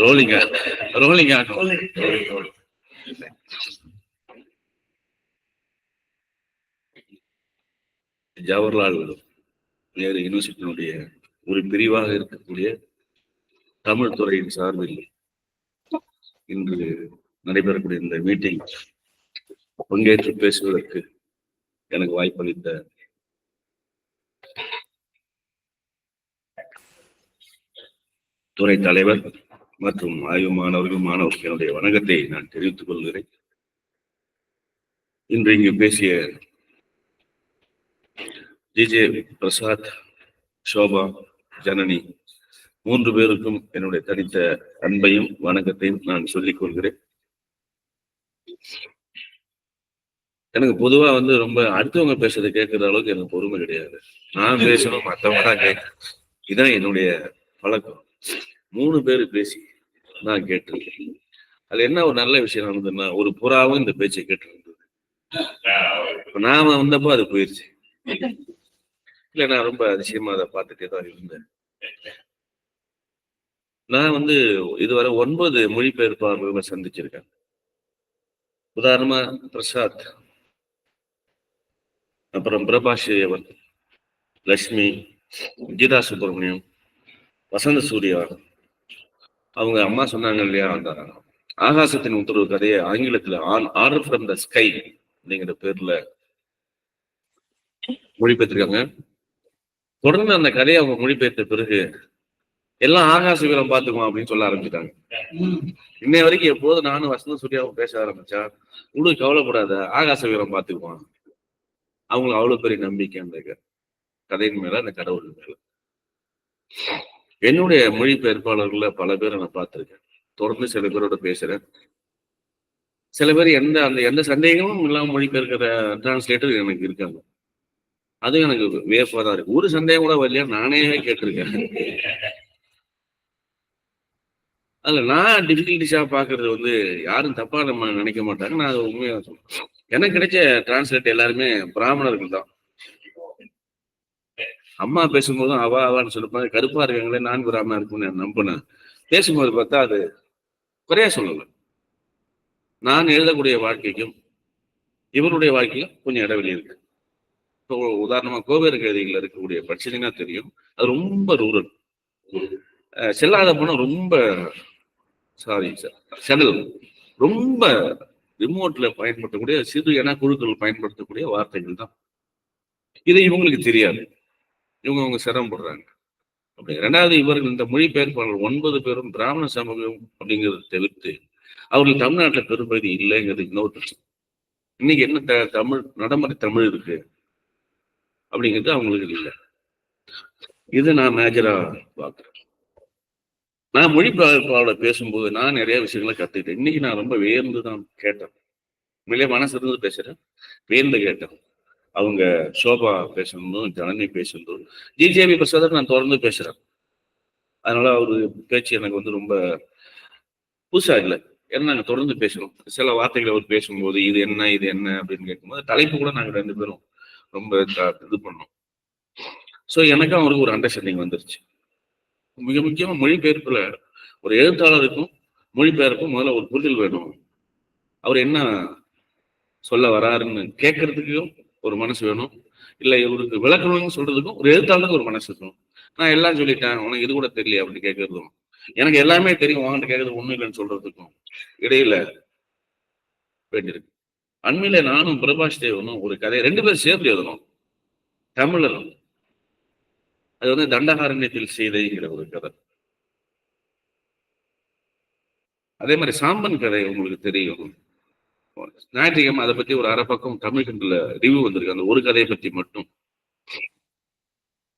ரோலிங்க ரோலிங்க. ஜவஹர்லால் நேரு யூனிவர்சிட்டியினுடைய ஒரு பிரிவாக இருக்கக்கூடிய தமிழ் துறையின் சார்பில் இன்று நடைபெறக்கூடிய இந்த மீட்டிங் பங்கேற்று பேசுவதற்கு எனக்கு வாய்ப்பளித்த துறை தலைவர் மற்றும் ஆய்வு மாணவர்கள் மாணவர்கள் என்னுடைய வணக்கத்தை நான் தெரிவித்துக் கொள்கிறேன். இன்று இங்கு பேசிய ஜிஜே பிரசாத் சோபா ஜனனி மூன்று பேருக்கும் என்னுடைய தனித்த அன்பையும் வணக்கத்தையும் நான் சொல்லிக் கொள்கிறேன். எனக்கு பொதுவா வந்து ரொம்ப அடுத்தவங்க பேசுறதை கேட்கிற அளவுக்கு எனக்கு பொறுமை கிடையாது. நான் பேசணும் மற்றவங்க தான் கேட்க இதான் என்னுடைய பழக்கம். மூணு பேர் பேசி நான் கேட்டிருக்கேன். அது என்ன ஒரு நல்ல விஷயம் நடந்ததுன்னா ஒரு புறாவும் இந்த பேச்சை கேட்டு இருந்தது நாம வந்தப்போ அது போயிருச்சு. இல்ல நான் ரொம்ப அதிசயமா அதை பார்த்துட்டே தான் இருந்தேன். நான் வந்து இதுவரை ஒன்பது மொழிபெயர்ப்பாளர்களை சந்திச்சிருக்கேன். உதாரணமா பிரசாத் அப்புறம் பிரபாஷ் அவன் லட்சுமி கீதா சுப்பிரமணியம் வசந்த சூர்யா அவங்க அம்மா சொன்னாங்க இல்லையா அந்த ஆகாசத்தின் உத்தரவு கதையை ஆங்கிலத்துல an order from the sky அப்படிங்கிற பேர்ல மொழிபெயர்த்திருக்காங்க. தொடர்ந்து அந்த கதையை அவங்க மொழிபெயர்த்த பிறகு எல்லாம் ஆகாச வீரம் பாத்துக்குவோம் அப்படின்னு சொல்ல ஆரம்பிச்சிட்டாங்க. இன்னை வரைக்கும் எப்போது நானும் வசந்த சூர்யாவும் பேச ஆரம்பிச்சா உங்களுக்கு கவலைப்படாத ஆகாச வீரம் பாத்துக்குவோம் அவங்களுக்கு அவ்வளவு பெரிய நம்பிக்கை அந்த கதையின் மேல அந்த கடவுள் மேல. என்னுடைய மொழிபெயர்ப்பாளர்களில் பல பேரை நான் பார்த்துருக்கேன். தொடர்ந்து சில பேரோட பேசுறேன். சில பேர் எந்த அந்த எந்த சந்தேகமும் இல்லாமல் மொழிபெயர்க்கிற டிரான்ஸ்லேட்டர் எனக்கு இருக்காங்க. அது எனக்கு வியப்பா தான் இருக்கு. ஒரு சந்தேகம் கூட வரலையா? நானே கேட்டிருக்கேன். அதுல நான் டிஃபிகல்டிஸா பாக்குறது வந்து யாரும் தப்பா நம்ம நினைக்க மாட்டாங்க. நான் அதை உண்மையாக சொல்றேன். எனக்கு கிடைச்ச டிரான்ஸ்லேட் எல்லாருமே பிராமணர்கள் தான். அம்மா பேசும்போதும் அவா அவான்னு சொல்லிப்பாங்க கருப்பா இருக்காங்களே நான் பிராமணா இருக்கும்னு நான் நம்பினேன் பேசும்போது பார்த்தா அது குறைய சொல்லல. நான் எழுதக்கூடிய வாழ்க்கைக்கும் இவருடைய வாழ்க்கையும் கொஞ்சம் இடைவெளி இருக்கு. இப்போ உதாரணமா கோவேறு கைதிகள் இருக்கக்கூடிய படிச்சீங்கன்னா தெரியும். அது ரொம்ப ரூரல். செல்லாத பணம் ரொம்ப சாரி சார் செடல் ரொம்ப ரிமோட்ல பயன்படுத்தக்கூடிய சிறு என குழுக்கள் பயன்படுத்தக்கூடிய வார்த்தைகள் தான். இது இவங்களுக்கு தெரியாது. இவங்க அவங்க சிரமப்படுறாங்க அப்படி ரெண்டாவது இவர்கள் இந்த மொழிபெயர்ப்பாளர் ஒன்பது பேரும் பிராமண சமூகம் அப்படிங்கிறத தவிர்த்து அவர்கள் தமிழ்நாட்டில் பெரும்பகுதி இல்லைங்கிறது இன்னொரு பிரச்சனை. இன்னைக்கு என்ன த தமிழ் நடைமுறை தமிழ் இருக்கு அப்படிங்கிறது அவங்களுக்கு இல்லை. இது நான் மேஜரா பார்க்குறேன். நான் மொழிபெயர்ப்பாளர் பேசும்போது நான் நிறைய விஷயங்களை கத்துக்கிட்டேன். இன்னைக்கு நான் ரொம்ப வேர்ந்து தான் கேட்டேன். உண்மையிலே மனசு இருந்து பேசுறேன். வேர்ந்து கேட்டேன். அவங்க சோபா பேசணும் ஜனனி பேசணும் ஜிஜேபி பிரசாதர் நான் தொடர்ந்து பேசுறேன். அதனால அவரு பேச்சு எனக்கு வந்து ரொம்ப புதுசா இல்லை. ஏன்னா நாங்கள் தொடர்ந்து பேசணும் சில வார்த்தைகளை அவர் பேசும்போது இது என்ன இது என்ன அப்படின்னு கேட்கும்போது தலைப்பு கூட நாங்கள் ரெண்டு பேரும் ரொம்ப இது பண்ணோம். ஸோ எனக்கும் அவருக்கு ஒரு அண்டர்ஸ்டாண்டிங் வந்துருச்சு. மிக முக்கியமா மொழிபெயர்ப்புல ஒரு எழுத்தாளருக்கும் மொழிபெயர்ப்பும் முதல்ல ஒரு புரிதல் வேணும். அவர் என்ன சொல்ல வராருன்னு கேட்கறதுக்கும் ஒரு மனசு வேணும். இல்லை இவருக்கு விளக்கணும்னு சொல்றதுக்கும் ஒரு எழுத்தாளருக்கு ஒரு மனசு இருக்கணும். நான் எல்லாம் சொல்லிட்டேன் உனக்கு இது கூட தெரியல அப்படின்னு கேட்கறதும். எனக்கு எல்லாமே தெரியும் வாங்கிட்டு கேட்கறது ஒண்ணும் இல்லைன்னு சொல்றதுக்கும் இடையில வேண்டியிருக்கு. அண்மையில நானும் பிரபாஷ் தேவனும் ஒரு கதையை ரெண்டு பேரும் சேர்த்து எழுதணும். தமிழர். அது வந்து தண்டகாரண்யத்தில் செய்தைங்கிற ஒரு கதை. அதே மாதிரி சாம்பன் கதை உங்களுக்கு தெரியும். ஞாயிற்றுக்கிழமை அதை பத்தி ஒரு அரை பக்கம் தமிழ் கண்டில் ரிவ்யூ வந்திருக்கு. அந்த ஒரு கதையை பத்தி மட்டும்.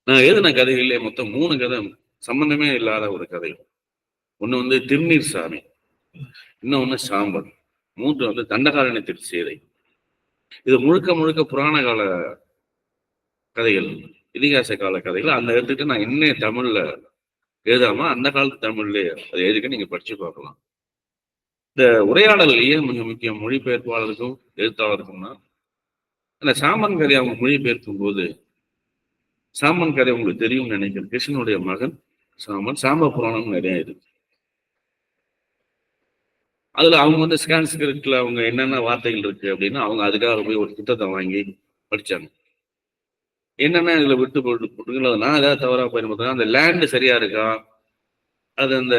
நான் எழுதின கதைகளிலே மொத்தம் மூணு கதை சம்பந்தமே இல்லாத ஒரு கதை. ஒண்ணு வந்து திருநீர் சாமி. இன்னொன்னு சாம்பல். மூன்று வந்து தண்டகாரணி சேதை. இது முழுக்க முழுக்க புராண கால கதைகள் இதிகாச கால கதைகள். அந்த எடுத்துட்டு நான் இன்னும் தமிழ்ல எழுதாம அந்த காலத்து தமிழ்லயே அதை எழுதிக்க நீங்க படிச்சு பார்க்கலாம். இந்த உரையாடலையே மிக முக்கியம்? மொழிபெயர்ப்பாளருக்கும் எழுத்தாளருக்கும்னா அந்த சாமன் கதை அவங்க மொழிபெயர்க்கும் போது சாமன் கதை உங்களுக்கு தெரியும்னு நினைக்கிறேன். கிருஷ்ணனுடைய மகன் சாமன் சாம்ப புராணம் நிறைய இருக்கு. அதுல அவங்க வந்து ஸ்கான்ஸ்கிரிப்ட்ல அவங்க என்னென்ன வார்த்தைகள் இருக்கு அப்படின்னு அவங்க அதுக்காக போய் ஒரு புத்தகத்தை வாங்கி படிச்சாங்க. என்னென்ன இதுல விட்டு போட்டு போட்டுங்களோ நான் ஏதாவது தவறா போயிருந்தா அந்த லேண்டு சரியா இருக்கா? அது அந்த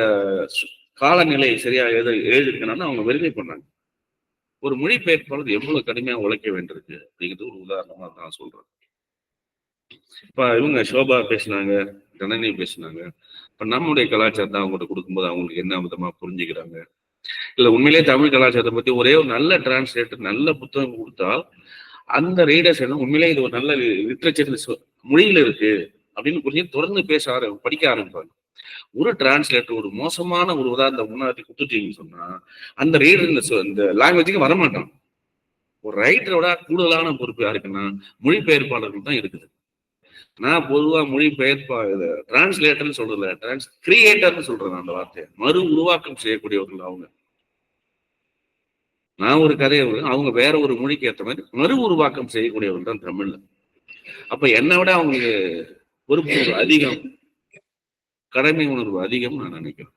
காலநிலை சரியா எழுத எழுதிருக்கணும்னு அவங்க வெரிஃபை பண்ணாங்க ஒரு மொழிபெயர்ப்பாளர் எவ்வளவு கடுமையா உழைக்க வேண்டியிருக்கு அப்படிங்கிறது ஒரு உதாரணமா நான் சொல்றேன். இப்ப இவங்க சோபா பேசினாங்க ஜனனி பேசினாங்க. இப்ப நம்முடைய கலாச்சாரத்தை அவங்ககிட்ட கொடுக்கும்போது அவங்களுக்கு என்ன விதமா புரிஞ்சுக்கிறாங்க? இல்ல உண்மையிலேயே தமிழ் கலாச்சாரத்தை பத்தி ஒரே ஒரு நல்ல டிரான்ஸ்லேட்டர் நல்ல புத்தகம் கொடுத்தா அந்த ரீடர்ஸ் என்ன உண்மையிலேயே இது ஒரு நல்ல லிட்ரேச்சர் மொழியில இருக்கு அப்படின்னு புரிஞ்சு தொடர்ந்து பேச ஆரம்பி படிக்க ஆரம்பிப்பாங்க. ஒரு டிரான்ஸ்லேட்டர் ஒரு மோசமான ஒரு உதாரணத்தை முன்னாடி கொடுத்துட்டீங்கன்னு சொன்னா அந்த ரீடர் இந்த இந்த லாங்குவேஜுக்கு வரமாட்டான். ஒரு ரைட்டரோட கூடுதலான பொறுப்பு யாருக்குன்னா மொழிபெயர்ப்பாளர்கள் தான் இருக்குது. நான் பொதுவா மொழிபெயர்ப்பா டிரான்ஸ்லேட்டர்னு சொல்றதுல டிரான்ஸ் கிரியேட்டர்னு சொல்றேன் அந்த வார்த்தையை. மறு உருவாக்கம் செய்யக்கூடியவர்கள் அவங்க. நான் ஒரு கதையை அவங்க வேற ஒரு மொழிக்கு ஏற்ற மாதிரி மறு உருவாக்கம் செய்யக்கூடியவர்கள் தான் தமிழ்ல. அப்ப என்னை விட அவங்களுக்கு பொறுப்பு அதிகம். கடமை உணர்வு அதிகம் நான் நினைக்கிறேன்.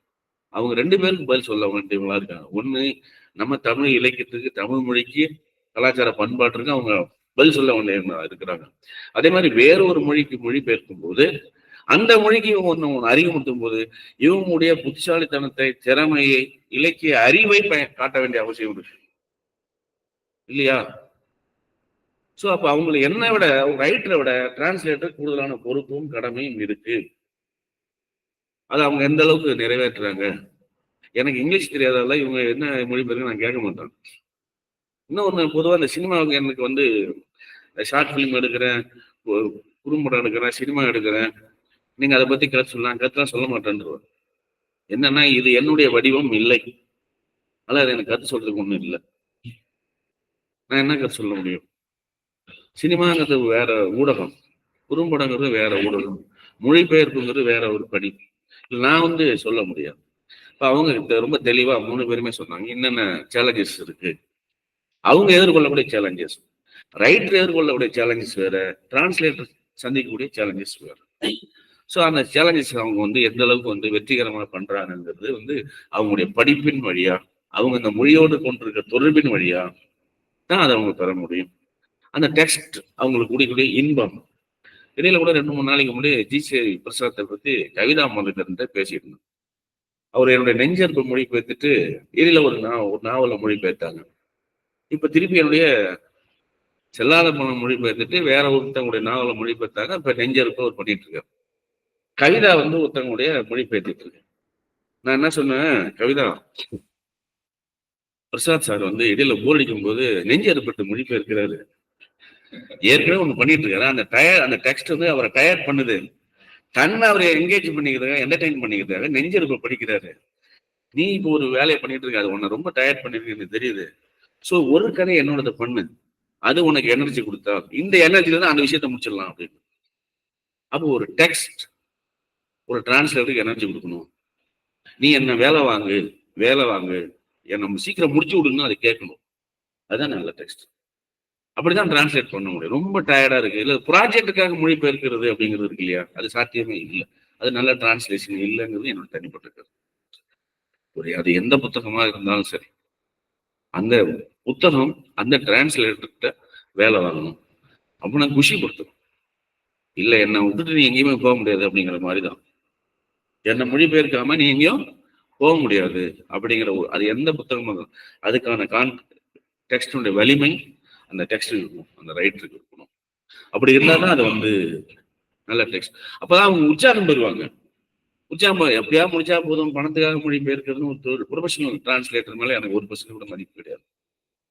அவங்க ரெண்டு பேருக்கு பதில் சொல்ல வேண்டியவங்களா இருக்காங்க. ஒண்ணு நம்ம தமிழ் இலக்கியத்துக்கு தமிழ் மொழிக்கு கலாச்சார பண்பாட்டுக்கு அவங்க பதில் சொல்ல வேண்டியவங்களா இருக்கிறாங்க. அதே மாதிரி வேற ஒரு மொழிக்கு மொழி பெயர்க்கும் போது அந்த மொழிக்கு இவங்க ஒன்று ஒண்ணு அறிமுகப்படுத்தும் போது இவங்களுடைய புத்திசாலித்தனத்தை திறமையை இலக்கிய அறிவை பய- காட்ட வேண்டிய அவசியம் இருக்கு. இல்லையா? ஸோ அப்போ அவங்களுக்கு என்ன விட ரைட்டரை விட டிரான்ஸ்லேட்டர் கூடுதலான பொறுப்பும் கடமையும் இருக்கு. அது அவங்க எந்த அளவுக்கு நிறைவேற்றுறாங்க? எனக்கு இங்கிலீஷ் தெரியாதால இவங்க என்ன மொழிபெயர்க்கு நான் கேட்க மாட்டேன். இன்னொன்று பொதுவாக இந்த சினிமாவுக்கு எனக்கு வந்து ஷார்ட் ஃபிலிம் எடுக்கிறேன் குறும்படம் எடுக்கிறேன் சினிமா எடுக்கிறேன். நீங்கள் அதை பற்றி கருத்து சொல்லலாம் கருத்துலாம் சொல்ல மாட்டேன்ருவார் என்னன்னா இது என்னுடைய வடிவம் இல்லை. அதனால அது எனக்கு கருத்து சொல்றதுக்கு ஒன்றும் இல்லை. நான் என்ன கருத்து சொல்ல முடியும்? சினிமாங்கிறது வேற ஊடகம். குறும்படங்கிறது வேற ஊடகம். மொழிபெயர்ப்புங்கிறது வேற ஒரு படி. நான் வந்து சொல்ல முடியாது. இப்போ அவங்க ரொம்ப தெளிவாக மூணு பேருமே சொன்னாங்க என்னென்ன சேலஞ்சஸ் இருக்கு? அவங்க எதிர்கொள்ளக்கூடிய சேலஞ்சஸ் ரைட்டர் எதிர்கொள்ளக்கூடிய சேலஞ்சஸ் வேற டிரான்ஸ்லேட்டர் சந்திக்கக்கூடிய சேலஞ்சஸ் வேற. ஸோ அந்த சேலஞ்சஸ் அவங்க வந்து எந்த அளவுக்கு வந்து வெற்றிகரமாக பண்றாங்கிறது வந்து அவங்களுடைய படிப்பின் வழியா அவங்க அந்த மொழியோடு கொண்டிருக்க தொடர்பின் வழியா தான் அதை அவங்க பெற முடியும். அந்த டெக்ஸ்ட் அவங்களுக்கு கூடிய இன்பம் இடையில கூட ரெண்டு மூணு நாளைக்கு முன்னாடி ஜி சி பிரசாத்தை பத்தி கவிதா மந்திரிட்ட பேசிட்டு இருந்தோம் அவர் என்னுடைய நெஞ்சற்பு மொழி பெயர்த்துட்டு இடையில ஒரு நா ஒரு நாவலை மொழி பெயர்த்தாங்க இப்ப திருப்பி என்னுடைய செல்லாத பணம் மொழி பெயர்த்துட்டு வேற ஒருத்தவங்களுடைய நாவலை மொழி பெயர்த்தாங்க இப்ப நெஞ்சற்பு அவர் பண்ணிட்டு இருக்காரு கவிதா வந்து ஒருத்தவங்களுடைய மொழி பெயர்த்துட்டு இருக்கு. நான் என்ன சொன்னேன் கவிதா பிரசாத் சார் வந்து இடையில போர் அடிக்கும் போது நெஞ்சறுப்பட்டு மொழி பெயர்க்கிறாரு ஏற்கனவே ஒண்ணு பண்ணிட்டு இருக்காரு அந்த டயர் அந்த டெக்ஸ்ட் வந்து அவரை டயர் பண்ணுது. தன்னை அவரை என்கேஜ் பண்ணிக்கிறதுக்காக என்டர்டைன் பண்ணிக்கிறதுக்காக நெஞ்செருப்பு படிக்கிறாரு. நீ இப்போ ஒரு வேலையை பண்ணிட்டு இருக்க அது உன்னை ரொம்ப டயர்ட் பண்ணிருக்கு எனக்கு தெரியுது. சோ ஒரு கதை என்னோடத பண்ணு. அது உனக்கு எனர்ஜி கொடுத்தா இந்த எனர்ஜில தான் அந்த விஷயத்த முடிச்சிடலாம் அப்படின்னு. அப்போ ஒரு டெக்ஸ்ட் ஒரு டிரான்ஸ்லேட்டருக்கு எனர்ஜி கொடுக்கணும். நீ என்ன வேலை வாங்கு வேலை வாங்கு. என்ன நம்ம சீக்கிரம் முடிச்சு விடுன்னு அதை கேட்கணும். அதுதான் நல்ல டெக்ஸ்ட் அப்படிதான் டிரான்ஸ்லேட் பண்ண முடியும். ரொம்ப டயர்டா இருக்கு. இல்ல ப்ராஜெக்டுக்காக மொழிபெயர்க்கிறது அப்படிங்கிறது இருக்கு இல்லையா? அது சாத்தியமே இல்லை. அது நல்ல டிரான்ஸ்லேஷன் இல்லைங்கிறது என்னோட தனிப்பட்ட கருத்து. அது எந்த புத்தகமா இருந்தாலும் சரி. அந்த புத்தகம் அந்த டிரான்ஸ்லேட்டர்கிட்ட வேலை வாங்கணும். அப்போ நான் குஷி இல்லை என்னை விட்டுட்டு நீ எங்கேயுமே போக முடியாது அப்படிங்கிற மாதிரி தான் என்னை மொழிபெயர்க்காம நீ எங்கேயும் போக முடியாது அப்படிங்கிற ஒரு அது எந்த புத்தகமும் அதுக்கான கான் டெக்ஸ்டுடைய வலிமை அந்த டெக்ஸ்ட் இருக்கணும் அந்த ரைட்டருக்கு இருக்கணும் அப்படி இருந்தாதான் அது வந்து நல்ல டெக்ஸ்ட் அப்பதான் அவங்க உற்சாகம் பெறுவாங்க. உற்சாகம் எப்படியா முடிச்சா போதும்? பணத்துக்காக மொழி பெயர்க்கிறதுன்னு ஒரு ப்ரொஃபஷனல் டிரான்ஸ்லேட்டர் மேல எனக்கு ஒரு பர்சன்ட் கூட மதிப்பு கிடையாது.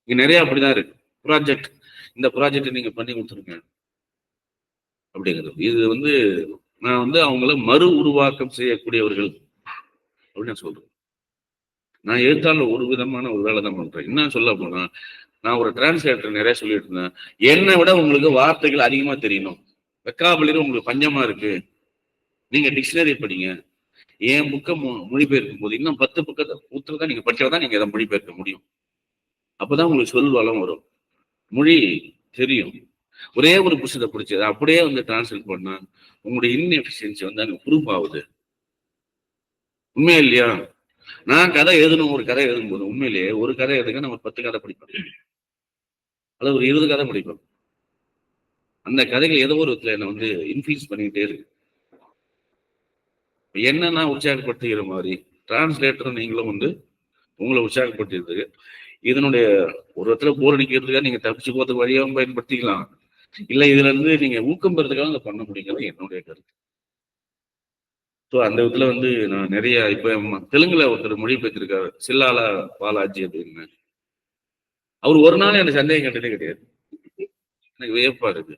இங்க நிறைய அப்படிதான் இருக்கு. ப்ராஜெக்ட் இந்த ப்ராஜெக்ட் நீங்க பண்ணி கொடுத்துருங்க. அப்படிங்கிறது. இது வந்து நான் வந்து அவங்கள மறு உருவாக்கம் செய்யக்கூடியவர்கள் அப்படின்னு நான் சொல்றேன். நான் எழுத்தாளர் ஒரு விதமான ஒரு வேலை தான் பண்றேன். என்ன சொல்ல போனா நான் ஒரு டிரான்ஸ்லேட்டர் நிறைய சொல்லிட்டு இருந்தேன். என்னை விட உங்களுக்கு வார்த்தைகள் அதிகமா தெரியணும். வெக்காபலிரும் உங்களுக்கு பஞ்சமா இருக்கு. நீங்க டிக்ஷனரி படிங்க. என் புக்கை மொழிபெயர்க்கும் போது இன்னும் பத்து பக்கத்தை புத்தகம் நீங்க படிச்சாதான் நீங்க இதை மொழிபெயர்க்க முடியும். அப்பதான் உங்களுக்கு சொல் வளம் வரும். மொழி தெரியும். ஒரே ஒரு புஷத்தை பிடிச்சது அப்படியே வந்து டிரான்ஸ்லேட் பண்ணா உங்களுடைய இன்எஃபிஷியன்சி வந்து அங்கே ப்ரூஃப் ஆகுது. உண்மையா இல்லையா? நான் கதை எழுதணும் ஒரு கதை எழுதும்போது உண்மையிலேயே ஒரு கதை எழுதுங்க நம்ம பத்து கதை படிப்போம். அல்லது ஒரு இருபது கதை முடிப்போம். அந்த கதைகள் ஏதோ ஒரு விதத்துல என்னை வந்து இன்ஃபுளுஸ் பண்ணிக்கிட்டே இருக்கு. என்னன்னா உற்சாகப்படுத்துகிற மாதிரி டிரான்ஸ்லேட்டர் நீங்களும் வந்து உங்களை உற்சாகப்படுத்திருக்கு இதனுடைய ஒரு இடத்துல போர் அடிக்கிறதுக்காக நீங்க தப்பிச்சு போறதுக்கு வழியாகவும் பயன்படுத்திக்கலாம். இல்ல இதுல இருந்து நீங்க ஊக்கம் பெறதுக்காக அதை பண்ண முடியுங்கிறது என்னுடைய கருத்து. ஸோ அந்த விதத்துல வந்து நான் நிறைய இப்போ தெலுங்குல ஒருத்தர் மொழி பெற்றிருக்காரு சில்லாலா பாலாஜி அப்படின்னு. அவர் ஒரு நாள் எனக்கு சந்தேகம் கண்டதே கிடையாது. எனக்கு வியப்பா இருக்கு.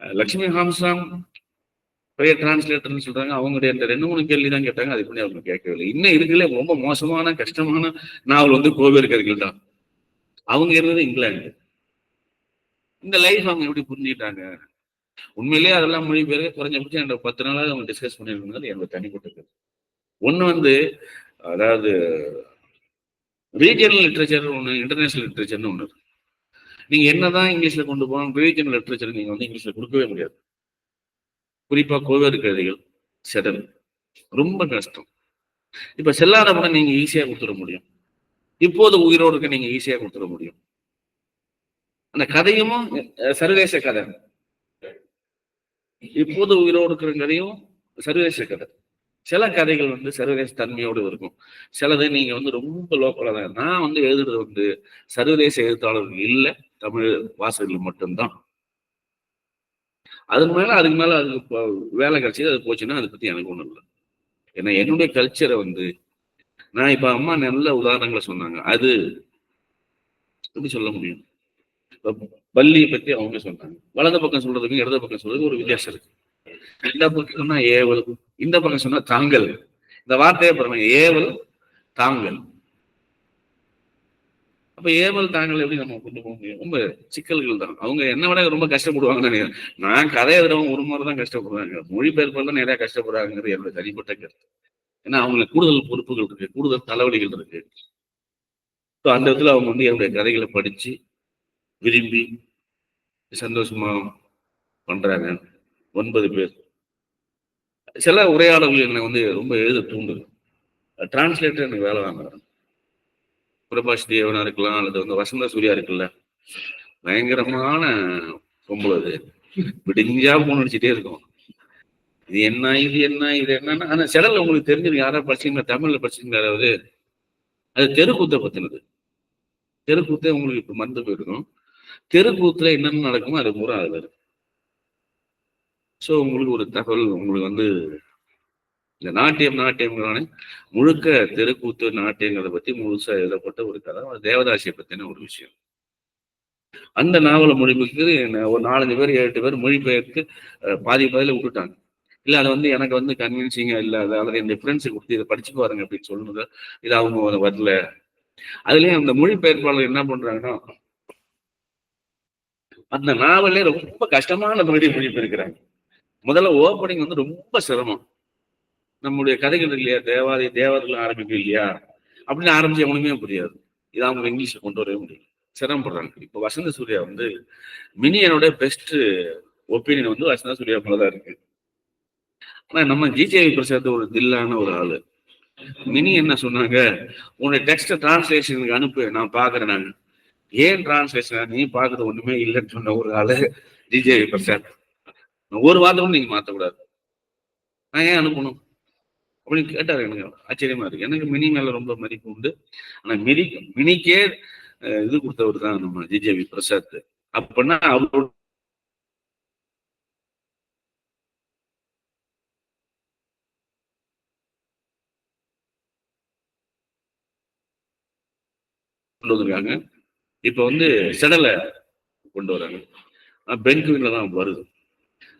லட்சுமி ஹாம்சாம் பெரிய டிரான்ஸ்லேட்டர்னு சொல்றாங்க. அவங்களுடைய அந்த ரெண்டு மூணு கேள்வி தான் கேட்டாங்க. அது பண்ணி அவங்க கேட்கவில்லை. இன்னும் இருக்குல்ல ரொம்ப மோசமான கஷ்டமான நாவல் வந்து கோவேர்கர்கள் தான். அவங்க இருந்தது இங்கிலாந்து. இந்த லைஃப் அவங்க எப்படி புரிஞ்சுக்கிட்டாங்க? உண்மையிலேயே அதெல்லாம் மொழிபெயர்க்க குறைஞ்சபட்சம் என்னோட பத்து நாளாக அவங்க டிஸ்கஸ் பண்ணிருந்தது என்னோட தனிப்பட்ட ஒன்று ஒண்ணு வந்து அதாவது ரீஜனல் லிட்ரேச்சர் ஒன்று இன்டர்நேஷனல் லிட்ரேச்சர்னு ஒன்று இருக்கு. என்ன என்னதான் இங்கிலீஷில் கொண்டு போனாலும் ரீஜனல் லிட்ரேச்சர் நீங்கள் வந்து இங்கிலீஷில் கொடுக்கவே முடியாது. குறிப்பாக கோவேறு கவிதைகள் செடல் ரொம்ப கஷ்டம். இப்போ செல்லாத படம் நீங்கள் ஈஸியாக கொடுத்துட முடியும். இப்போது உயிரோடு இருக்க நீங்கள் ஈஸியாக கொடுத்துட முடியும். அந்த கதையும் சர்வதேச கதை. இப்போது உயிரோடு இருக்கிற கதையும் சர்வதேச கதை. சில கதைகள் வந்து சர்வதேச தன்மையோடு இருக்கும். சிலது நீங்க வந்து ரொம்ப லோக்கலா தான் நான் வந்து எழுதுறது வந்து சர்வதேச எழுத்தாளர்கள் இல்லை தமிழ் வாசகர்கள் மட்டும்தான். அதுக்கு மேல அதுக்கு மேல அதுக்கு இப்போ வேலை கிடைச்சது அது போச்சுன்னா அதை பத்தி எனக்கு ஒண்ணும் இல்லை. ஏன்னா என்னுடைய கல்ச்சரை வந்து நான் இப்ப அம்மா நல்ல உதாரணங்களை சொன்னாங்க. அது எப்படி சொல்ல முடியும்? இப்ப பள்ளியை பத்தி அவங்க சொன்னாங்க. வலது பக்கம் சொல்றதுக்கும் இடது பக்கம் சொல்றதுக்கு ஒரு வித்தியாசம் இருக்கு. இந்த பக்கம் சொன்னா ஏவல். இந்த பக்கம் சொன்னா தாங்கல். இந்த வார்த்தையை பாருங்க ஏவல் தாங்கல். அப்ப ஏவல் தாங்கள் எப்படி நம்ம கொண்டு போக முடியும்? ரொம்ப சிக்கல்கள் தான். அவங்க என்ன விட ரொம்ப கஷ்டப்படுவாங்கன்னு நினைக்கிறேன். நான் கதை எழுதுறவங்க ஒரு முறை தான் கஷ்டப்படுறாங்க. மொழிபெயர்ப்பாளர் நிறைய கஷ்டப்படுறாங்கிறது என்னோட தனிப்பட்ட கருத்து. ஏன்னா அவங்களுக்கு கூடுதல் பொறுப்புகள் இருக்கு கூடுதல் தலைவலிகள் இருக்கு. ஸோ அந்த இடத்துல அவங்க வந்து என்னுடைய கதைகளை படிச்சு விரும்பி சந்தோஷமா பண்றாங்க. ஒன்பது பேர். சில உரையாடல்கள் என்னை வந்து ரொம்ப எழுத தூண்டுது. டிரான்ஸ்லேட்டர் எனக்கு வேலை வாங்குறேன் பிரபாஷ் தேவனா இருக்கலாம் அல்லது வந்து வசந்த சூர்யா இருக்குல்ல. பயங்கரமான பொம்பளை அது. விடிஞ்சா போன் அடிச்சுட்டே இருக்கும். இது என்ன இது என்ன இது என்னன்னா ஆனா செடல் உங்களுக்கு தெரிஞ்சிருக்கு யாராவது படிச்சீங்களா தமிழ்ல படிச்சீங்களா அதாவது அது தெருக்கூத்தை பத்தினது. தெருக்கூத்தே உங்களுக்கு இப்ப மறந்து போயிருக்கும் தெருக்கூத்துல என்னென்ன நடக்குமோ அது பூரா அதுல இருக்கு ஸோ உங்களுக்கு ஒரு தகவல் உங்களுக்கு வந்து இந்த நாட்டியம் நாட்டியம்ங்கிறானே முழுக்க தெருக்கூத்து நாட்டியங்கிறத பத்தி முழுசா எழுதப்பட்ட ஒரு கதை தேவதாசியை பத்தின ஒரு விஷயம். அந்த நாவலை மொழிபெயர்க்கு ஒரு நாலஞ்சு பேர் எட்டு பேர் மொழிபெயர்த்து பாதி பாதியில விட்டுட்டாங்க. இல்லை அது வந்து எனக்கு வந்து கன்வின்சிங்காக இல்லை அது அல்லது என் ஃப்ரெண்ட்ஸை கொடுத்து இதை படிச்சு பாருங்க அப்படின்னு சொல்லுங்க இது அவங்க வரல. அதுலேயும் அந்த மொழிபெயர்ப்பாளர் என்ன பண்றாங்கன்னா அந்த நாவலே ரொம்ப கஷ்டமான மொழி மொழிபெயர்க்கிறாங்க. முதல்ல ஓப்பனிங் வந்து ரொம்ப சிரமம். நம்முடைய கதைகள் இல்லையா? தேவாதி தேவர்கள் ஆரம்பிக்கும் இல்லையா? அப்படின்னு ஆரம்பிச்சு எவனுமே புரியாது. இதான் அவங்க இங்கிலீஷை கொண்டு வரவே முடியல. சிரமப்படுறாங்க. இப்போ வசந்த சூர்யா வந்து மினியனோட பெஸ்ட் ஒப்பீனியன் வந்து வசந்த சூர்யா போலதான் இருக்கு. ஆனா நம்ம ஜிஜே பிரசாத் ஒரு தில்லான ஒரு ஆளு. மினி என்ன சொன்னாங்க? உன்னுடைய டெக்ஸ்ட் டிரான்ஸ்லேஷனுக்கு அனுப்பு நான் பாக்குறேன் நான். ஏன் டிரான்ஸ்லேஷன் நீ பாக்குறது ஒண்ணுமே இல்லைன்னு சொன்ன ஒரு ஆளு ஜிஜே பிரசாத் ஒரு வார்த்தை கூட நீங்க மாத்தக்கூடாது. நான் ஏன் அனுப்பணும்? அப்படின்னு கேட்டார் எனக்கு. ஆச்சரியமா இருக்கு. எனக்கு மினி மேல ரொம்ப மதிப்பு உண்டு. ஆனா மினி மினிக்கே இது கொடுத்தவர் தான் நம்ம ஜிஜேவி பிரசாத். அப்படின்னா அவரோட கொண்டு வந்திருக்காங்க இப்ப வந்து செடலை கொண்டு வராங்க. பென்குவின்ல தான் வருது.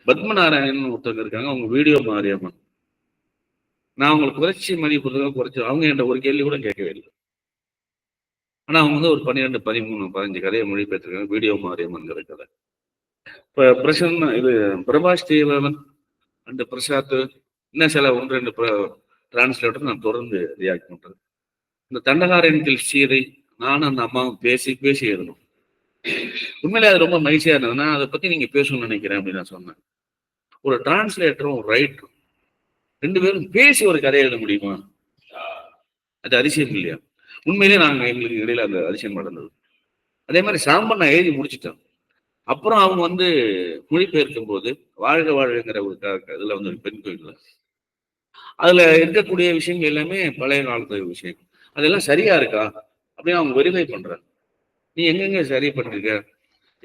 பத்மநாராயணன் ஒருத்தவங்க இருக்காங்க அவங்க வீடியோ மாரியம்மன் நான் அவங்களுக்கு குறைச்சி மதிப்பு குறைச்சி அவங்க என்கிட்ட ஒரு கேள்வி கூட கேட்கவே இல்லை. ஆனா அவங்க வந்து ஒரு பன்னிரெண்டு பதிமூணு பதினஞ்சு கதையை மொழிபெயர்த்திருக்காங்க வீடியோ மாரியம்மன்கிற கதை. இப்ப பிரசன்ன இது பிரபாஷ் தேவன் அண்ட் பிரசாத் இன்னும் சில ஒன்று ரெண்டு டிரான்ஸ்லேட்டர் நான் தொடர்ந்து ரியாக்ட் பண்றேன். இந்த தண்டகாரன்கள் சீதை நானும் அந்த அம்மாவும் பேசி பேசி எழுதணும். உண்மையிலே அது ரொம்ப மகிழ்ச்சியா இருந்தது நான் அதை பத்தி நீங்க பேசணும்னு நினைக்கிறேன் அப்படின்னு நான் சொன்னேன். ஒரு டிரான்ஸ்லேட்டரும் ஒரு ரைட்டரும் ரெண்டு பேரும் பேசி ஒரு கதை எழுத முடியுமா? அது அதிசயம் இல்லையா? உண்மையிலே நாங்கள் எங்களுக்கு இடையில அந்த அதிசயம் நடந்தது. அதே மாதிரி சாம்பன் நான் எழுதி முடிச்சிட்டேன். அப்புறம் அவங்க வந்து மொழிபெயர்க்கும் போது வாழ்க வாழ்கிற ஒரு க- இதுல வந்து ஒரு பெண் கோயில் அதுல இருக்கக்கூடிய விஷயங்கள் எல்லாமே பழைய காலத்து விஷயம். அதெல்லாம் சரியா இருக்கா? அப்படின்னு அவங்க வெரிஃபை பண்றாங்க. நீ எங்கெங்க சரி பண்ணிருக்க?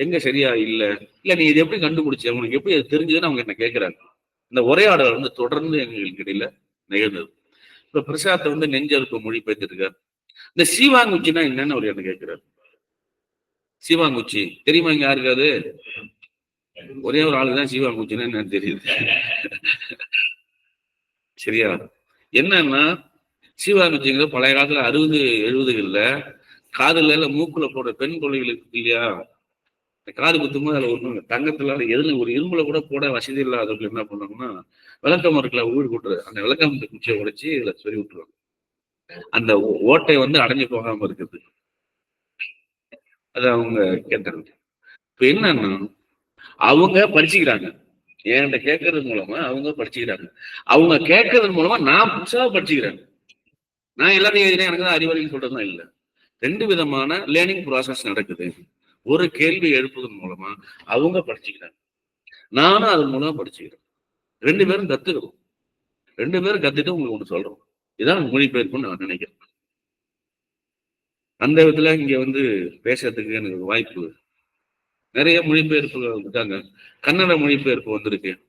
எங்க சரியா இல்ல? இல்ல நீ இது எப்படி கண்டுபிடிச்ச? உனக்கு எப்படி அது தெரிஞ்சதுன்னு அவங்க என்ன கேட்கிறாங்க இந்த உரையாடல் வந்து தொடர்ந்து எங்களுக்கு இடையில நிகழ்ந்தது. இப்ப பிரசாத்தை வந்து நெஞ்செழுப்பு மொழி பெய்திருக்காரு இந்த சீவாங்குச்சின்னா என்னன்னு அவர் என்ன கேட்கிறாரு சீவாங்குச்சி. தெரியுமா இங்க யாருக்கு அது? ஒரே ஒரு ஆளுக்கு தான் சீவாங்குச்சின்னா என்னன்னு தெரியுது. சரியா? என்னன்னா சீவாங்குச்சிங்கிறது பழைய காலத்துல அறுபது எழுபதுகள்ல காதுல மூக்குல போடுற பெண் குழந்தைகளுக்கு இல்லையா? காது குத்தும்போது அதுல ஒண்ணு தங்கத்துல எதுல ஒரு இரும்புல கூட போட வசதி இல்லாதவர்கள் என்ன பண்ணாங்கன்னா விளக்கம் இருக்குல்ல ஊடு கூட்டுறது. அந்த விளக்கம் குச்சியை உடைச்சு இதுல சொல்லி விட்டுருவாங்க. அந்த ஓட்டை வந்து அடைஞ்சு போகாம இருக்குது. அது அவங்க கேட்டாங்க இப்ப என்னன்னா அவங்க படிச்சுக்கிறாங்க. என்கிட்ட கேட்கறது மூலமா அவங்க படிச்சுக்கிறாங்க. அவங்க கேட்கறது மூலமா நான் புதுசா படிச்சுக்கிறேன். நான் எல்லாத்தையும் எழுதினேன் எனக்கு தான் அறிவறின்னு சொல்றதுலாம் இல்லை. ரெண்டு விதமான லேர்னிங் ப்ராசஸ் நடக்குது. ஒரு கேள்வி எழுப்புவதன் மூலமா அவங்க படிச்சுக்கிறாங்க. நானும் அதன் மூலமா படிச்சுக்கிறேன். ரெண்டு பேரும் கத்துக்கிறோம் ரெண்டு பேரும் கத்துட்டு உங்களுக்கு ஒண்ணு சொல்றோம் இதான் மொழிபெயர்ப்புன்னு நான் நினைக்கிறேன். அந்த விதத்துல இங்க வந்து பேசுறதுக்கு எனக்கு வாய்ப்பு. நிறைய மொழிபெயர்ப்புகள் இருக்காங்க. கன்னட மொழிபெயர்ப்பு வந்திருக்கு.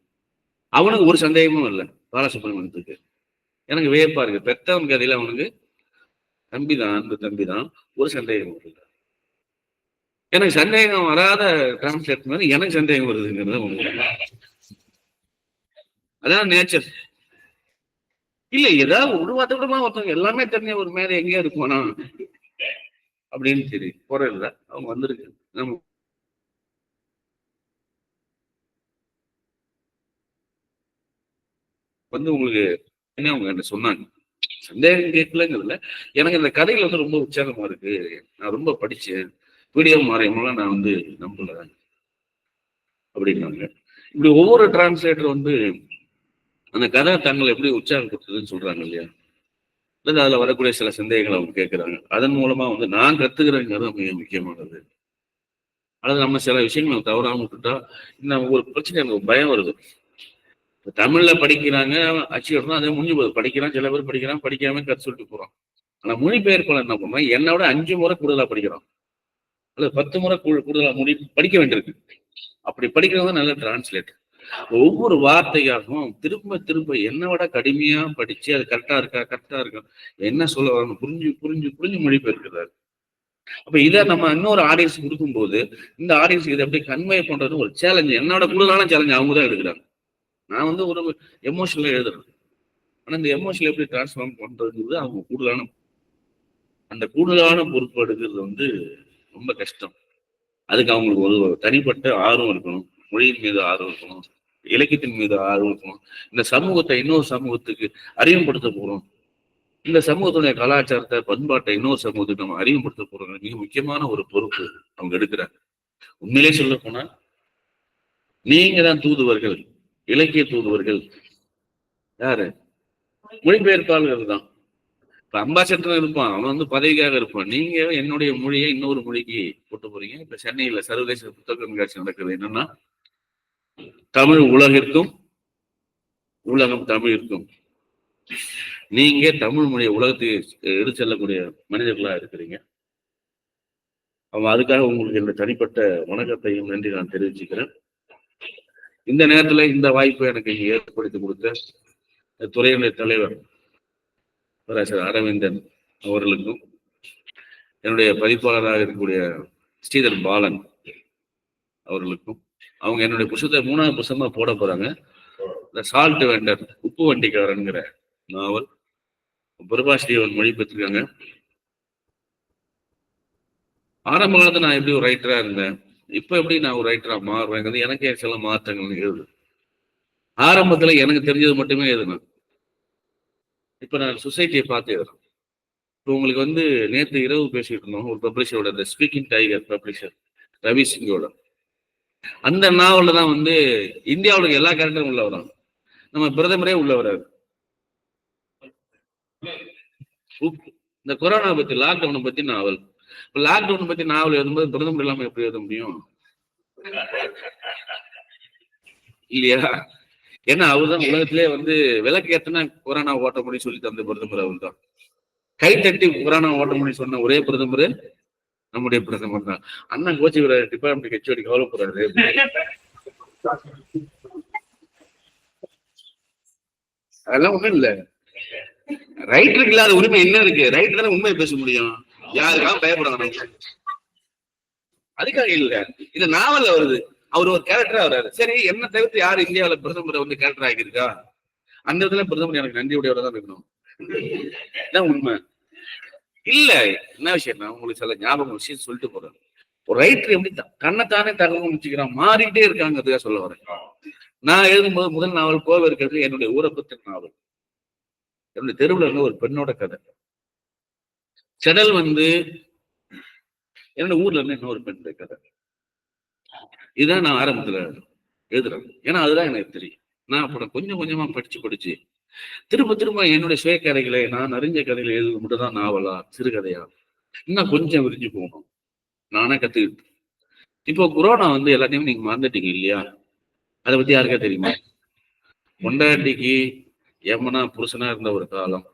அவனுக்கு ஒரு சந்தேகமும் இல்லை. பாலசுப்ரமணியத்துக்கு. எனக்கு வியப்பா இருக்கு. பெத்தவன் கதையில அவனுக்கு தம்பிதான் அன்பு தம்பிதான் ஒரு சந்தேகம் இல்லை. எனக்கு சந்தேகம் வராத டிரான்ஸ்லேட் மாதிரி எனக்கு சந்தேகம் வருதுங்கிறது அதான் நேச்சர் இல்ல ஏதாவது ஒரு வார்த்தை கூடமா ஒருத்தவங்க எல்லாமே தெரிஞ்ச ஒரு மேல எங்கேயா இருக்குமானா அப்படின்னு சரி குறையில அவங்க வந்திருக்கு. நம்ம வந்து உங்களுக்கு என்ன அவங்க என்ன சொன்னாங்க? சந்தேகம் கேட்கலங்கிறதுல எனக்கு இந்த கதைகள் வந்து ரொம்ப உற்சாகமா இருக்கு. நான் ரொம்ப படிச்சேன். வீடியோ மாறியமெல்லாம் நான் வந்து நம்பல. அப்படின்னாங்க. இப்படி ஒவ்வொரு டிரான்ஸ்லேட்டர் வந்து அந்த கதை தங்களை எப்படி உற்சாகப்படுத்துதுன்னு சொல்றாங்க இல்லையா? அல்லது அதுல வரக்கூடிய சில சந்தேகங்களை அவங்க கேட்குறாங்க அதன் மூலமா வந்து நான் கத்துக்கிறேங்கிறது மிக முக்கியமானது? அல்லது நம்ம சில விஷயங்களை தவறாம விட்டுட்டா இன்னும் ஒரு பிரச்சனை எனக்கு பயம் வருது. இப்போ தமிழ்ல படிக்கிறாங்க அச்சுக்கணும் அதே முடிஞ்சு போகுது. படிக்கிறான் சில பேர் படிக்கிறான் படிக்காம கற்று சொல்லிட்டு போறான். ஆனா மொழிபெயர்ப்பாளர் என்ன பண்றான் என்னை விட அஞ்சு முறை கூடுதலா படிக்கிறான். அல்லது பத்து முறை கூடுதலாக முடி படிக்க வேண்டியிருக்கு. அப்படி படிக்கிறது தான் நல்ல டிரான்ஸ்லேட் ஒவ்வொரு வார்த்தையாகவும் திரும்ப திரும்ப என்னை விட கடுமையா படிச்சு அது கரெக்டா இருக்கா கரெக்டா இருக்கா என்ன சொல்ல வரணும் புரிஞ்சு புரிஞ்சு புரிஞ்சு மொழிபெயர்க்கிறாரு. அப்ப இதை நம்ம இன்னொரு ஆடியன்ஸ் கொடுக்கும்போது இந்த ஆடியன்ஸ் இதை எப்படி கன்வே பண்றது ஒரு சேலஞ்ச் என்னோட கூடுதலான சேலஞ்ச் அவங்க தான் எடுக்கிறாங்க. நான் வந்து ஒரு எமோஷன்ல எழுதுறேன். ஆனா இந்த எமோஷனல் எப்படி டிரான்ஸ்ஃபார்ம் பண்றதுங்கிறது அவங்க கூடுதலான அந்த கூடுதலான பொறுப்பு எடுக்கிறது வந்து ரொம்ப கஷ்டம். அதுக்கு அவங்களுக்கு ஒரு தனிப்பட்ட ஆர்வம் இருக்கணும். மொழியின் மீது ஆர்வம் இருக்கணும். இலக்கியத்தின் மீது ஆர்வம் இருக்கணும். இந்த சமூகத்தை இன்னொரு சமூகத்துக்கு அறிமுகப்படுத்த போறோம். இந்த சமூகத்துடைய கலாச்சாரத்தை பண்பாட்டை இன்னொரு சமூகத்துக்கு நம்ம அறிமுகப்படுத்த போறோம் மிக முக்கியமான ஒரு பொறுப்பு அவங்க எடுக்கிறாங்க. உண்மையிலே சொல்ல போனா நீங்க தான் தூதுவர்கள் இலக்கிய தூதுவர்கள். யாரு? மொழிபெயர்ப்பாளர்கள் தான். இப்ப அம்பாசடர் இருப்பான். அவன் வந்து பதவிக்காக இருப்பான். நீங்க என்னுடைய மொழியை இன்னொரு மொழிக்கு போட்டு போறீங்க. இப்ப சென்னையில சர்வதேச புத்தக கண்காட்சி நடக்குது என்னன்னா தமிழ் உலகிற்கும் உலகம் தமிழிற்கும். நீங்க தமிழ் மொழியை உலகத்துக்கு எடுத்து செல்லக்கூடிய மனிதர்களா இருக்கிறீங்க. அவன் அதுக்காக உங்களுக்கு இந்த தனிப்பட்ட வணக்கத்தையும் நன்றி நான் தெரிவிச்சுக்கிறேன். இந்த நேரத்துல இந்த வாய்ப்பை எனக்கு ஏற்படுத்தி கொடுத்த துறையினுடைய தலைவர் பேராசிரியர் அரவிந்தன் அவர்களுக்கும் என்னுடைய பதிப்பாளராக இருக்கக்கூடிய ஸ்ரீதர் பாலன் அவர்களுக்கும். அவங்க என்னுடைய புஷத்தை மூணாவது புஷமா போட போறாங்க. இந்த சால்ட் வெண்டர் உப்பு வண்டிக்காரன்கிற நாவல். பிரபா மொழி மொழிபெற்றிருக்காங்க ஆரம்ப காலத்துல நான் எப்படி ஒரு ரைட்டரா இருந்தேன். இப்ப எப்படி நான் ஒரு ரைட்டரா மாறுவேங்கிறது எனக்கே சில மாற்றங்கள் எழுது ஆரம்பத்துல எனக்கு தெரிஞ்சது மட்டுமே எழுதுனேன் இப்போ நான் சொசைட்டியை பார்த்து எழுதுறேன். இப்போ உங்களுக்கு வந்து நேற்று இரவு பேசிட்டு இருந்தோம் ஒரு பப்ளிஷரோட இந்த ஸ்பீக்கிங் டைகர் பப்ளிஷர் ரவி சிங்கோட. அந்த நாவலில் தான் வந்து இந்தியாவில் எல்லா கேரக்டரும் உள்ள வரும் நம்ம பிரதமரே உள்ள வராது உப்- இந்த கொரோனா பத்தி லாக்டவுனை பத்தி நாவல். இப்போ லாக்டவுன் பத்தி நாவல் எழுதும்போது பிரதமர் இல்லாமல் எப்படி எழுத முடியும்? இல்லையா? ஏன்னா அவர்தான் உலகத்திலே வந்து விளக்கு ஏத்தனா கொரோனா ஓட்ட முடியும் சொல்லி தந்த பிரதமர் அவர் தான் கை தட்டி கொரோனா ஓட்ட முடியும் சொன்ன ஒரே பிரதமர் நம்முடைய பிரதமர் தான். அண்ணன் கோச்சி டிபார்ட்மெண்ட் ஹெச்ஓடி கவலைப்படுறாரு அதெல்லாம் ஒண்ணும் இல்ல. ரைட்டருக்கு இல்லாத உரிமை என்ன இருக்கு? ரைட்டர் தானே உண்மையை பேச முடியும். யாருக்காக பயப்படணும் அதுக்காக இல்ல. இது நாவல்ல வருது. அவர் ஒரு கேரக்டரா வர்றாரு. சரி என்ன தவிர்த்து யார் இந்தியாவுல பிரதமரை வந்து கேரக்டர் ஆகியிருக்கா? அந்த இடத்துல பிரதமர் எனக்கு நன்றியுடையவரை தான் இருக்கணும். இதான் உண்மை. இல்ல என்ன விஷயம் நான் உங்களுக்கு சில ஞாபகம் விஷயம் சொல்லிட்டு போறேன். ஒரு ரைட்டர் எப்படி தன்னைத்தானே தகவல் முடிச்சுக்கிறான் மாறிட்டே இருக்காங்கிறதுக்காக சொல்ல வரேன். நான் எழுதும்போது முதல் நாவல் கோவை இருக்கிறது என்னுடைய ஊரை பத்தின நாவல். என்னுடைய தெருவுல இருந்த ஒரு பெண்ணோட கதை. செடல் வந்து என்னோட ஊர்ல இருந்து இன்னொரு பெண்ணுடைய கதை. இதுதான் நான் ஆரம்பத்துல எழுதுறேன். ஏன்னா அதுதான் எனக்கு தெரியும். நான் அப்புறம் கொஞ்சம் கொஞ்சமா படிச்சு படிச்சு திரும்ப திரும்ப என்னுடைய சுய கதைகளை நான் அறிஞ்ச கதைகளை எழுதுறது மட்டும் தான் நாவலா சிறுகதையா. இன்னும் கொஞ்சம் விரிஞ்சு போகணும். நானே கத்துக்கிட்டு இப்போ கொரோனா வந்து எல்லாத்தையும் நீங்க மறந்துட்டீங்க இல்லையா? அதை பத்தி யாருக்கா தெரியுமா? பொண்டாட்டிக்கு ஏமனா புருஷனா இருந்த ஒரு காலம்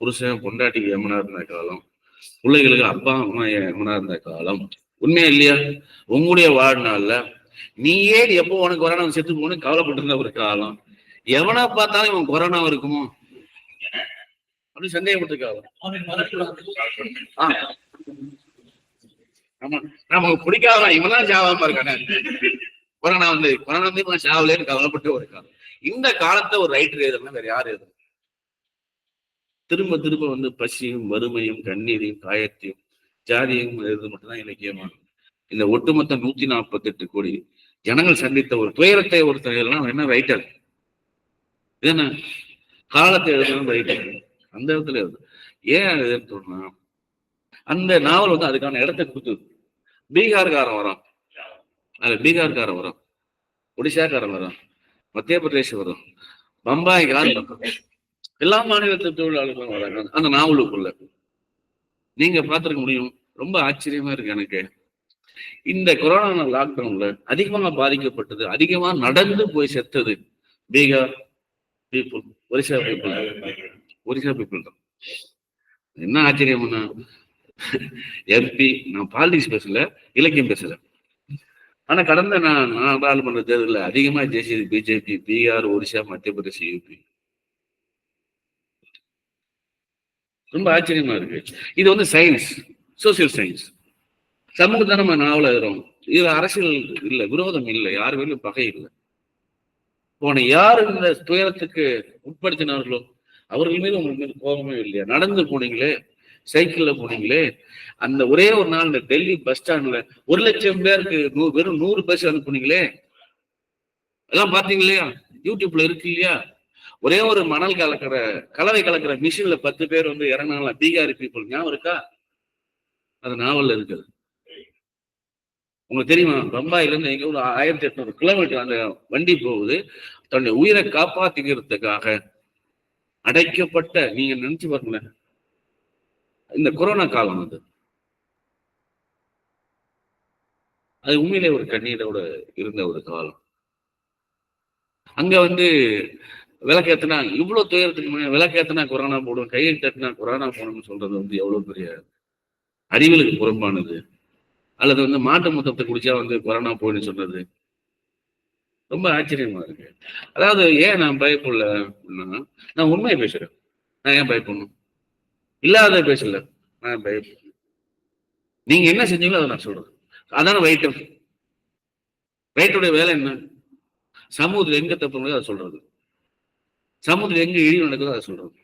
புருஷன் பொண்டாட்டிக்கு ஏமனா இருந்த காலம் பிள்ளைகளுக்கு அப்பா அம்மா எமனா இருந்த காலம் உண்மையா இல்லையா? உங்களுடைய வாழ்நாள்ல நீயே எப்போ உனக்கு கொரோனா செத்து போகணும்னு கவலைப்பட்டு இருந்த ஒரு காலம்? எவனை பார்த்தாலும் இவன் கொரோனா இருக்குமோ? அப்படின்னு சந்தேகப்பட்டிருக்காங்க. ஆமா. நமக்கு பிடிக்காதான் இவன் சாவாம இருக்கானே. கொரோனா வந்து கொரோனா வந்து இவன் சாவலேன்னு கவலைப்பட்டு ஒரு காலம். இந்த காலத்தை ஒரு ரைட்டர் எழுதுனா வேற யார் எழுதுறது? திரும்ப திரும்ப வந்து பசியும் வறுமையும் கண்ணீரையும் காயத்தையும் ஜாதியும் மட்டும்தான் இலக்கியமானது இந்த ஒட்டுமொத்த நூத்தி நாற்பத்தி எட்டு கோடி ஜனங்கள் சந்தித்த ஒரு துயரத்தை ஒருத்தர் எழுதலாம் என்ன ரைட்டர் என்ன காலத்தை எழுதணும் ரைட்டர் அந்த இடத்துல எழுது. ஏன் எழுதுன்னு சொன்னா அந்த நாவல் வந்து அதுக்கான இடத்தை கொடுத்தது. பீகார்காரன் வரும் அது பீகார்காரன் வரும் ஒடிசாக்காரன் வரும் மத்திய பிரதேஷ் வரும் பம்பாய்க்காரன் எல்லா மாநிலத்து தொழிலாளர்களும் வராங்க. அந்த நாவலுக்குள்ள. நீங்க பார்த்துருக்க முடியும். ரொம்ப ஆச்சரியமா இருக்கு எனக்கு. இந்த கொரோனா லாக்டவுன்ல அதிகமாக பாதிக்கப்பட்டது அதிகமா நடந்து போய் செத்தது Bihar people Orissa people Orissa people தான். என்ன ஆச்சரியம்னா எம்பி நான் பாலிடிக்ஸ் பேசல இலக்கியம் பேசல. ஆனா கடந்த நான் நாடாளுமன்ற தேர்தலில் அதிகமா ஜெயிச்சது பிஜேபி பீகார் ஒரிசா மத்திய பிரதேச யூபி ரொம்ப ஆச்சரியமா இருக்கு. இது வந்து சயின்ஸ் சோசியல் சயின்ஸ் சமூகத்தை நம்ம நாவல் எழுதுறோம். இது அரசியல் இல்லை விரோதம் இல்லை யார் மேலும் பகை இல்லை. போன யார் இந்த துயரத்துக்கு உட்படுத்தினார்களோ அவர்கள் மீது உங்கள் மீது கோபமே இல்லையா? நடந்து போனீங்களே சைக்கிள்ல போனீங்களே அந்த ஒரே ஒரு நாள் இந்த டெல்லி பஸ் ஸ்டாண்ட்ல ஒரு லட்சம் பேருக்கு நூறு வெறும் நூறு பஸ் அனுப்புனீங்களே? அதான் பாத்தீங்க இல்லையா? யூடியூப்ல இருக்கு இல்லையா? ஒரே ஒரு மணல் கலக்கிற கலவை கலக்கிற மிஷின்ல பத்து பேர் வந்து இறங்கினாங்களா? பீகாரி பீப்புள் ஞாபகம் இருக்கா? அது நாவல்ல இருக்குது. உங்களுக்கு தெரியுமா? பம்பாயில இருந்து எங்க ஒரு ஆயிரத்தி எட்நூறு கிலோமீட்டர் அந்த வண்டி போகுது. தன்னுடைய உயிரை காப்பாத்திக்கிறதுக்காக அடைக்கப்பட்ட நீங்க நினைச்சு பாருங்களேன். இந்த கொரோனா காலம் அது. அது உண்மையிலே ஒரு கண்ணீரோட இருந்த ஒரு காலம். அங்க வந்து விளக்கேத்தினா இவ்வளவு துயரத்துக்கு முன்னாடி விளக்கேத்தினா கொரோனா போடும் கையை தட்டினா கொரோனா போடும்னு சொல்றது வந்து எவ்வளவு பெரிய அறிவியலுக்கு புறம்பானது அல்லது வந்து மாட்டு முத்தத்தை குடிச்சா வந்து கொரோனா போயிடும் சொல்றது? ரொம்ப ஆச்சரியமா இருக்கு. அதாவது ஏன் நான் பயப்படல அப்படின்னா நான் உண்மையை பேசுறேன். நான் ஏன் பயப்படணும்? இல்லாத பேசல. நான் பயப்படல நீங்க என்ன செஞ்சீங்களோ அதை நான் சொல்றேன். அதான வயிற்று வயிற்றுடைய வேலை என்ன? சமூகத்தில் எங்க தப்பு அதை சொல்றது. சமூகத்துல எங்க இழிவு நடக்குதோ அதை சொல்றது.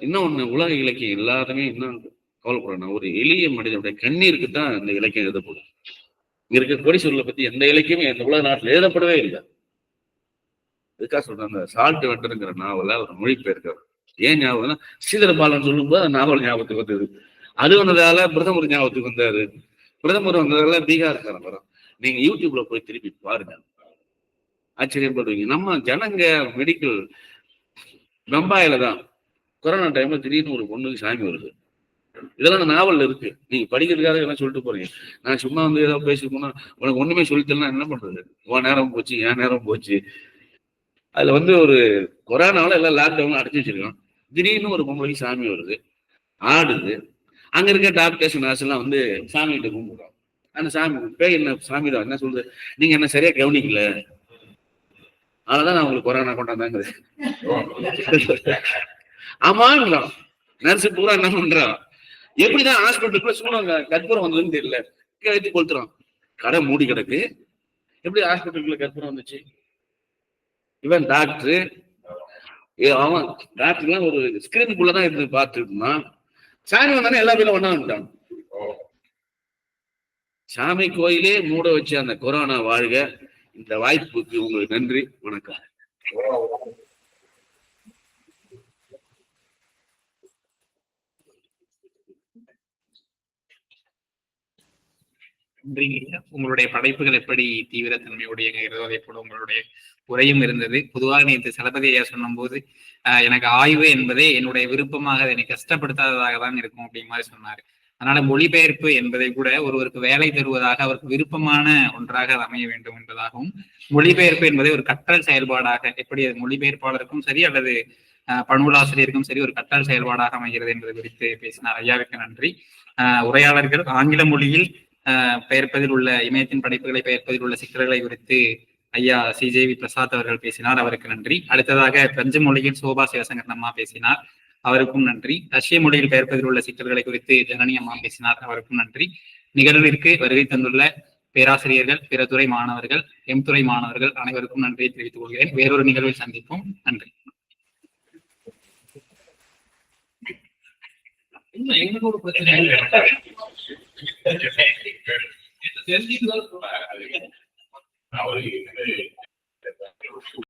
இன்னும் ஒண்ணு உலக இலக்கியம் எல்லாருமே இன்னும் கவலைப்படுறேன் ஒரு எளிய மனிதனுடைய கண்ணீருக்கு தான் இந்த இலக்கியம் எழுதப்படும். இங்க இருக்க கோடீஸ்வரர்களை பத்தி எந்த இலக்கியமும் இந்த உலக நாட்டுல எழுதப்படவே இல்லை. இதுக்காக சொல்றேன்? அந்த சால்ட் வெட்டருங்கிற நாவல அவர் மொழிபெயர்க்கிறார். ஏன் ஞாபகம் ஸ்ரீதர பாலன் சொல்லும்போது அந்த நாவல் ஞாபகத்துக்கு வந்தது. அது வந்ததால பிரதமர் ஞாபகத்துக்கு வந்தாரு. பிரதமர் வந்ததால பீகார்காரன் வரும் நீங்க யூடியூப்ல போய் திருப்பி பாருங்க. ஆச்சரியப்படுவீங்க. நம்ம ஜனங்க மெடிக்கல் பம்பாயில தான் கொரோனா டைம்ல திடீர்னு ஒரு பொண்ணுக்கு சாமி வருது. இதெல்லாம் நாவல்ல இருக்கு. நீங்க படிக்கிறதுக்காக எல்லாம் சொல்லிட்டு போறீங்க? நான் சும்மா வந்து ஏதோ பேசி போனா உனக்கு ஒண்ணுமே சொல்லித்தரலாம் என்ன பண்றது? உன் நேரம் போச்சு என் நேரம் போச்சு. அதுல வந்து ஒரு கொரோனாவில் எல்லாம் லாக்டவுன் அடைச்சு வச்சிருக்கோம். திடீர்னு ஒரு பொம்பளைக்கு சாமி வருது. ஆடுது. அங்க இருக்க டாக்டர்ஸ் நர்ஸ் எல்லாம் வந்து சாமி கிட்ட கும்பிடுறோம். அந்த சாமி பேய் என்ன சாமி தான் என்ன சொல்றது? நீங்க என்ன சரியா கவனிக்கல? அதனாலதான் நான் உங்களுக்கு கொரோனா கொண்டாந்தாங்க ஆமாங்கிறான் நர்ஸ் பூரா என்ன பண்றான்? எப்படிதான் ஹாஸ்பிட்டலுக்குள்ள சூழங்க கற்பூரம் வந்ததுன்னு தெரியல. கழுத்தி கொளுத்துறான். கடை மூடி கிடக்கு. எப்படி ஹாஸ்பிட்டலுக்குள்ள கற்பூரம் வந்துச்சு? இவன் டாக்டர். அவன் டாக்டர்லாம் ஒரு ஸ்கிரீனுக்குள்ளதான் இருந்து பார்த்துட்டு இருந்தான் சாமி வந்தானே எல்லா பேரும் ஒண்ணா வந்துட்டான். சாமி கோயிலே மூட வச்ச அந்த கொரோனா வாழ்க இந்த வாய்ப்புக்கு உங்களுக்கு நன்றி வணக்கம். நன்றிங்க உங்களுடைய படைப்புகள் எப்படி தீவிரத்தன்மையுடையங்கிறது அதே போல உங்களுடைய உரையும் இருந்தது. பொதுவாக நேற்று சலபதி ஐயா சொன்னபோது ஆஹ் எனக்கு ஆய்வு என்பதே என்னுடைய விருப்பமாக அதை என்னை கஷ்டப்படுத்தாததாக தான் இருக்கும் அப்படிங்கிற மாதிரி சொன்னாரு. அதனால மொழிபெயர்ப்பு என்பதை கூட ஒருவருக்கு வேலை தருவதாக அவருக்கு விருப்பமான ஒன்றாக அது அமைய வேண்டும் என்பதாகவும் மொழிபெயர்ப்பு என்பதை ஒரு கற்றல் செயல்பாடாக எப்படி அது மொழிபெயர்ப்பாளருக்கும் சரி அல்லது ஆஹ் பணூலாசிரியருக்கும் சரி ஒரு கற்றல் செயல்பாடாக அமைகிறது என்பது குறித்து பேசினார் ஐயாவிற்கு நன்றி. ஆஹ் உரையாளர்கள் ஆங்கில மொழியில் பெயர்ப்பதில் உள்ள இமயத்தின் படைப்புகளை பெயர்ப்பதில் உள்ள சிக்கல்களை குறித்து ஐயா சிஜேவி பிரசாத் அவர்கள் பேசினார் அவருக்கு நன்றி. அடுத்ததாக பிரெஞ்சு மொழியில் சோபா சிவசங்கரன் அம்மா பேசினார். அவருக்கும் நன்றி. ரஷ்ய மொழியில் பெயர்ப்பதில் உள்ள சிக்கல்களை குறித்து ஜனனி அம்மா பேசினார். அவருக்கும் நன்றி. நிகழ்விற்கு வருகை தந்துள்ள பேராசிரியர்கள் பிற துறை மாணவர்கள் எம் துறை மாணவர்கள் அனைவருக்கும் நன்றியை தெரிவித்துக் கொள்கிறேன். வேறொரு நிகழ்வில் சந்திப்போம். நன்றி. இன்னும் எங்களுக்கு ஒரு பிரச்சனை இல்லை.